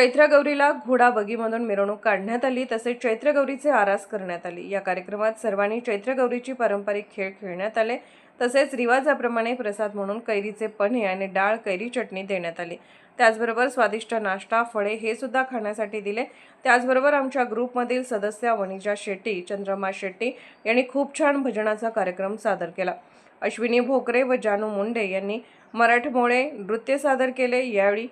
चैत्रगौरीला घोडा बगीमधून मिरवणूक काढण्यात आली तसेच चैत्रगौरीचे आरास करण्यात आली. या कार्यक्रमात सर्वांनी चैत्रगौरीची पारंपरिक खेळ खेळण्यात आले तसेच रिवाजाप्रमाणे प्रसाद म्हणून कैरीचे पन्हे आणि डाळ कैरी चटणी देण्यात आली. त्याचबरोबर स्वादिष्ट नाश्ता फळे हे सुद्धा खाण्यासाठी दिले. त्याचबरोबर आमच्या ग्रुपमधील सदस्य वनिजा शेट्टी चंद्रमा शेट्टी यांनी खूप छान भजनाचा कार्यक्रम सादर केला. अश्विनी भोकरे व जानू मुंडे यांनी मराठमोळे नृत्य सादर केले. यावेळी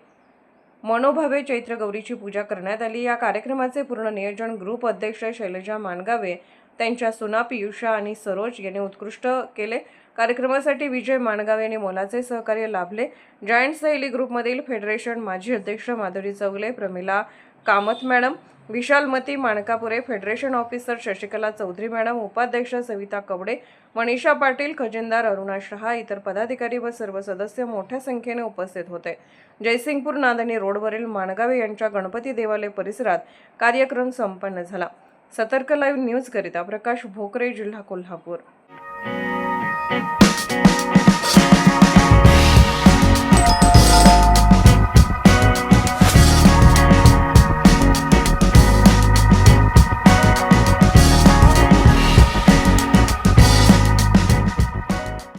मनोभावे चैत्र गौरीची पूजा करण्यात आली. या कार्यक्रमाचे पूर्ण नियोजन ग्रुप अध्यक्ष शैलजा मानगावे त्यांच्या सुना पियुषा आणि सरोज यांनी उत्कृष्ट केले. कार्यक्रमासाठी विजय माणगाव यांनी मोलाचे सहकार्य लाभले. जॉईंट सहेली ग्रुपमधील फेडरेशन माजी अध्यक्ष Madhuri Chougale Pramila Kamat madam Vishalmati Mankapure federation officer Shashikala Chaudhari madam उपाध्यक्ष सविता कवडे मनीषा पाटील खजिनदार अरुणा शहा इतर पदाधिकारी व सर्व सदस्य मोठ्या संख्येने उपस्थित होते. जयसिंगपूर नांदणी रोडवरील माणगावे यांच्या गणपती देवालय परिसरात कार्यक्रम संपन्न झाला. सतर्क लाईव्ह न्यूजकरिता प्रकाश भोकरे जिल्हा कोल्हापूर.